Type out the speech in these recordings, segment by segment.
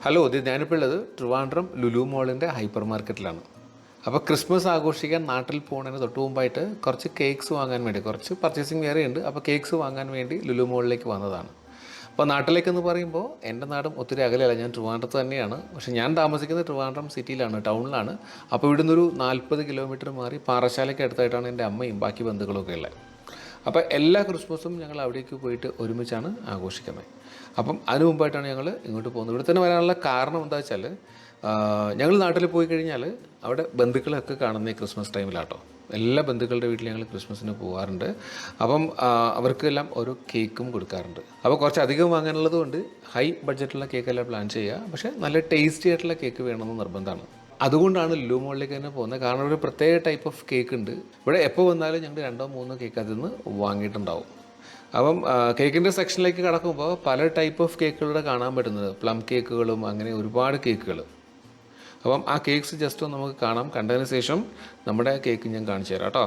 Hello ഇത് ഞാനിപ്പോൾ ഉള്ളത് ട്രിവാൻഡ്രം ലുലു മോളിന്റെ ഹൈപ്പർ മാർക്കറ്റിലാണ് അപ്പോൾ ക്രിസ്മസ് ആഘോഷിക്കാൻ നാട്ടിൽ പോകുന്നതിന് തൊട്ട് മുമ്പായിട്ട് കുറച്ച് കേക്ക്സ് വാങ്ങാൻ വേണ്ടി കുറച്ച് പർച്ചേസിങ് വേറെ ഉണ്ട്. അപ്പോൾ കേക്ക്സ് വാങ്ങാൻ വേണ്ടി ലുലു മോളിലേക്ക് വന്നതാണ്. അപ്പോൾ നാട്ടിലേക്കെന്ന് പറയുമ്പോൾ എന്റെ നാടും ഒത്തിരി അകലെയല്ല ഞാൻ ട്രിവാൻഡ്രത്ത് തന്നെയാണ്. പക്ഷേ ഞാൻ താമസിക്കുന്നത് ട്രിവാൻഡ്രം സിറ്റിയിലാണ് ടൗണിലാണ്. അപ്പോൾ ഇവിടുന്ന് ഒരു നാൽപ്പത് കിലോമീറ്റർ മാറി പാറശാലയ്ക്ക് അടുത്തായിട്ടാണ് എന്റെ അമ്മയും ബാക്കി ബന്ധുക്കളൊക്കെ ഉള്ളത്. അപ്പോൾ എല്ലാ ക്രിസ്മസും ഞങ്ങൾ അവിടേക്ക് പോയിട്ട് ഒരുമിച്ചാണ് ആഘോഷിക്കുന്നത്. അപ്പം അതിനു മുമ്പായിട്ടാണ് ഞങ്ങൾ ഇങ്ങോട്ട് പോകുന്നത്. ഇവിടെ തന്നെ വരാനുള്ള കാരണം എന്താ വെച്ചാൽ ഞങ്ങൾ നാട്ടിൽ പോയി കഴിഞ്ഞാൽ അവിടെ ബന്ധുക്കളൊക്കെ കാണുന്നത് ക്രിസ്മസ് ടൈമിലാട്ടോ. എല്ലാ ബന്ധുക്കളുടെ വീട്ടിൽ ഞങ്ങൾ ക്രിസ്മസിന് പോകാറുണ്ട് അപ്പം അവർക്കെല്ലാം ഓരോ കേക്കും കൊടുക്കാറുണ്ട്. അപ്പോൾ കുറച്ച് അധികം വാങ്ങാനുള്ളത് കൊണ്ട് ഹൈ ബഡ്ജറ്റുള്ള കേക്കെല്ലാം പ്ലാൻ ചെയ്യുക. പക്ഷേ നല്ല ടേസ്റ്റി ആയിട്ടുള്ള കേക്ക് വേണമെന്ന് നിർബന്ധമാണ്. അതുകൊണ്ടാണ് ലുലു മോളിലേക്ക് തന്നെ പോകുന്നത്. കാരണം ഒരു പ്രത്യേക ടൈപ്പ് ഓഫ് കേക്ക് ഉണ്ട്. ഇവിടെ എപ്പോൾ വന്നാലും ഞങ്ങൾ രണ്ടോ മൂന്നോ കേക്ക് അതിൽ നിന്ന് വാങ്ങിയിട്ടുണ്ടാവും. അപ്പം കേക്കിന്റെ സെക്ഷനിലേക്ക് കടക്കുമ്പോൾ പല ടൈപ്പ് ഓഫ് കേക്കുകളുടെ കാണാൻ പറ്റുന്നത്. പ്ലം കേക്കുകളും അങ്ങനെ ഒരുപാട് കേക്കുകൾ അപ്പം ആ കേക്ക്സ് ജസ്റ്റ് നമുക്ക് കാണാം. കണ്ടതിന് ശേഷം നമ്മുടെ കേക്ക് ഞാൻ കാണിച്ചു തരാം കേട്ടോ.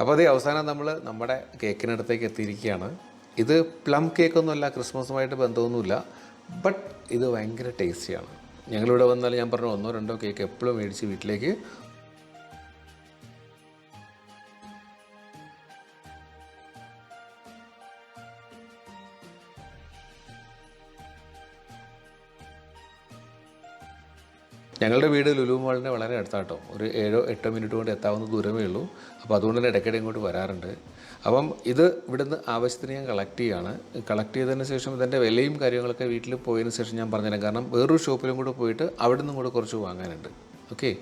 അപ്പോൾ അതേ അവസാനം നമ്മൾ നമ്മുടെ കേക്കിനടുത്തേക്ക് എത്തിയിരിക്കുകയാണ്. ഇത് പ്ലം കേക്കൊന്നുമല്ല ക്രിസ്മസുമായിട്ട് ബന്ധമൊന്നുമില്ല ബട്ട് ഇത് ഭയങ്കര ടേസ്റ്റിയാണ്. ഞങ്ങളിവിടെ വന്നാൽ ഞാൻ പറഞ്ഞു ഒന്നോ രണ്ടോ കേക്ക് എപ്പോഴും മേടിച്ച് വീട്ടിലേക്ക് ഞങ്ങളുടെ വീട് ലുലു മാളിന്റെ വളരെ അടുത്താട്ടോ. ഒരു ഏഴോ എട്ടോ മിനിറ്റ് കൊണ്ട് എത്താവുന്ന ദൂരമേ ഉള്ളൂ. അപ്പോൾ അതുകൊണ്ട് തന്നെ ഇടയ്ക്കിടെ ഇങ്ങോട്ട് വരാറുണ്ട്. അപ്പം ഇത് ഇവിടുന്ന് ആവശ്യത്തിന് ഞാൻ കളക്ട് ചെയ്യുകയാണ് കളക്ട് ചെയ്തതിന് ശേഷം ഇതിന്റെ വിലയും കാര്യങ്ങളൊക്കെ വീട്ടിൽ പോയതിന് ശേഷം ഞാൻ പറഞ്ഞുതരാം. കാരണം വേറൊരു ഷോപ്പിലും കൂടെ പോയിട്ട് അവിടെ നിന്നും കൂടെ കുറച്ച് വാങ്ങാനുണ്ട്. ഓക്കെ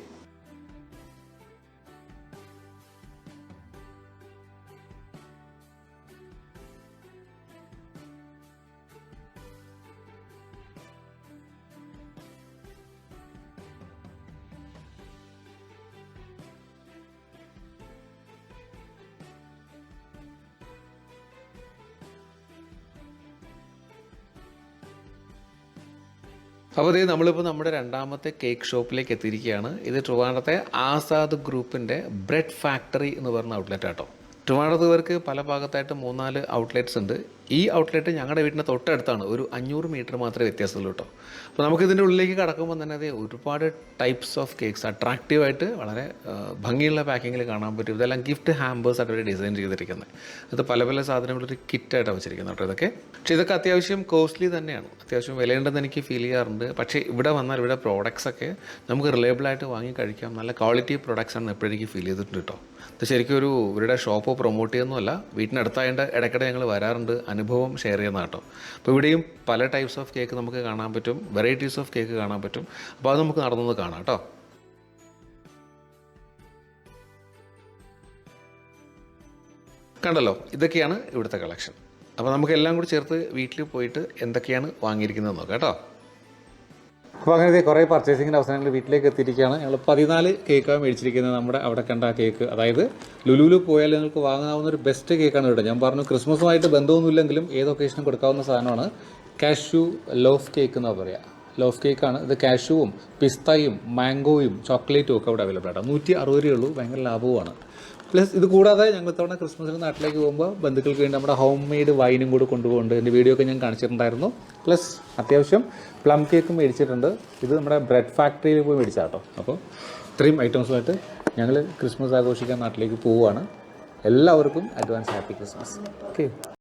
അപ്പോൾ അതേ നമ്മളിപ്പോൾ നമ്മുടെ രണ്ടാമത്തെ കേക്ക് ഷോപ്പിലേക്ക് എത്തിയിരിക്കുകയാണ്. ഇത് ട്രിവാണ്ടത്തെ ആസാദ് ഗ്രൂപ്പിന്റെ ബ്രെഡ് ഫാക്ടറി എന്ന് പറഞ്ഞ ഔട്ട്ലെറ്റ് ആട്ടോ. ട്രിവാൻഡ്രത്തുകാർക്ക് പല ഭാഗത്തായിട്ട് മൂന്നാൽ ഔട്ട്ലെറ്റ്സ് ഉണ്ട്. ഈ ഔട്ട്ലെറ്റ് ഞങ്ങളുടെ വീടിന്റെ തൊട്ടടുത്താണ്. ഒരു അഞ്ഞൂറ് മീറ്റർ മാത്രമേ വ്യത്യാസമുള്ളൂ കേട്ടോ. അപ്പോൾ നമുക്ക് ഇതിന്റെ ഉള്ളിലേക്ക് കടക്കുമ്പോൾ തന്നെ അത് ഒരുപാട് ടൈപ്സ് ഓഫ് കേക്ക്സ് അട്രാക്റ്റീവായിട്ട് വളരെ ഭംഗിയുള്ള പാക്കിങ്ങിൽ കാണാൻ പറ്റും. ഇതെല്ലാം ഗിഫ്റ്റ് ഹാമ്പേഴ്സ് ആയിട്ട് ഡിസൈൻ ചെയ്തിരിക്കുന്നത്. അത് പല പല സാധനങ്ങളൊരു കിറ്റായിട്ടാണ് വെച്ചിരിക്കുന്നത് കേട്ടോ ഇതൊക്കെ. പക്ഷേ ഇതൊക്കെ അത്യാവശ്യം കോസ്റ്റ്ലി തന്നെയാണ്. അത്യാവശ്യം വിലയുണ്ടെന്ന് എനിക്ക് ഫീൽ ചെയ്യാറുണ്ട്. പക്ഷേ ഇവിടെ വന്നാൽ ഇവിടെ പ്രോഡക്ട്സ് ഒക്കെ നമുക്ക് റിലയബിളായിട്ട് വാങ്ങി കഴിക്കാം. നല്ല ക്വാളിറ്റി പ്രോഡക്ട്സ് ആണ് എപ്പോഴും എനിക്ക് ഫീൽ ചെയ്തിട്ടുണ്ട് കേട്ടോ. ഇത് ശരിക്കും ഒരു ഇവരുടെ ഷോപ്പ് പ്രൊമോട്ട് ചെയ്യുന്നതല്ല. വീട്ടിനടുത്തായതുകൊണ്ട് ഇടയ്ക്കിടെ ഞങ്ങൾ വരാറുണ്ട്. അനുഭവം ഷെയർ ചെയ്യുന്ന കേട്ടോ അപ്പോൾ ഇവിടെയും പല ടൈപ്സ് ഓഫ് കേക്ക് നമുക്ക് കാണാൻ പറ്റും വെറൈറ്റീസ് ഓഫ് കേക്ക് കാണാൻ പറ്റും. അപ്പോൾ അത് നമുക്ക് നടന്നത് കാണാം കേട്ടോ കണ്ടല്ലോ ഇതൊക്കെയാണ് ഇവിടുത്തെ കളക്ഷൻ അപ്പോൾ നമുക്ക് എല്ലാം കൂടി ചേർത്ത് വീട്ടിൽ പോയിട്ട് എന്തൊക്കെയാണ് വാങ്ങിയിരിക്കുന്നത് നോക്കാം കേട്ടോ അപ്പോൾ അങ്ങനത്തെ കുറേ പർച്ചേസിങ്ങിന്റെ അവസരങ്ങൾ വീട്ടിലേക്ക് എത്തിയിരിക്കുകയാണ്. ഞങ്ങൾ പതിനാല് കേക്കാണ് മേടിച്ചിരിക്കുന്നത് നമ്മുടെ അവിടെ കണ്ട ആ കേക്ക് അതായത് ലുലുലു പോയാൽ നിങ്ങൾക്ക് വാങ്ങാവുന്ന ഒരു ബെസ്റ്റ് കേക്കാണ് കേട്ടോ. ഞാൻ പറഞ്ഞു ക്രിസ്മസുമായിട്ട് ബന്ധമൊന്നുമില്ലെങ്കിലും ഏത് ഒക്കേഷനും കൊടുക്കാവുന്ന സാധനമാണ് കാഷ്യൂ ലോഫ് കേക്ക് എന്ന് പറയുക ലോഫ് കേക്കാണ് ഇത് കാഷ്യൂവും പിസ്തയും മാംഗോയും ചോക്ലേറ്റും ഒക്കെ അവിടെ അവൈലബിൾ ആണ്. നൂറ്റി അറുപത് രൂപയുള്ളൂ ഭയങ്കര ലാഭവുമാണ്. പ്ലസ് ഇത് കൂടാതെ ഞങ്ങൾ ഇത്തവണ ക്രിസ്മസിന് നാട്ടിലേക്ക് പോകുമ്പോൾ ബന്ധുക്കൾക്ക് വേണ്ടി നമ്മുടെ ഹോം മെയ്ഡ് വൈനും കൂടെ കൊണ്ടുപോകുന്നുണ്ട്. എന്റെ വീഡിയോ ഒക്കെ ഞാൻ കാണിച്ചിട്ടുണ്ടായിരുന്നു. പ്ലസ് അത്യാവശ്യം പ്ലം കേക്കും മേടിച്ചിട്ടുണ്ട്. ഇത് നമ്മുടെ ബ്രെഡ് ഫാക്ടറിയിൽ പോയി മേടിച്ചാട്ടോ അപ്പോൾ ഇത്രയും ഐറ്റംസുമായിട്ട് ഞങ്ങൾ ക്രിസ്മസ് ആഘോഷിക്കാൻ നാട്ടിലേക്ക് പോവുകയാണ്. എല്ലാവർക്കും അഡ്വാൻസ് ഹാപ്പി ക്രിസ്മസ് ഓക്കെ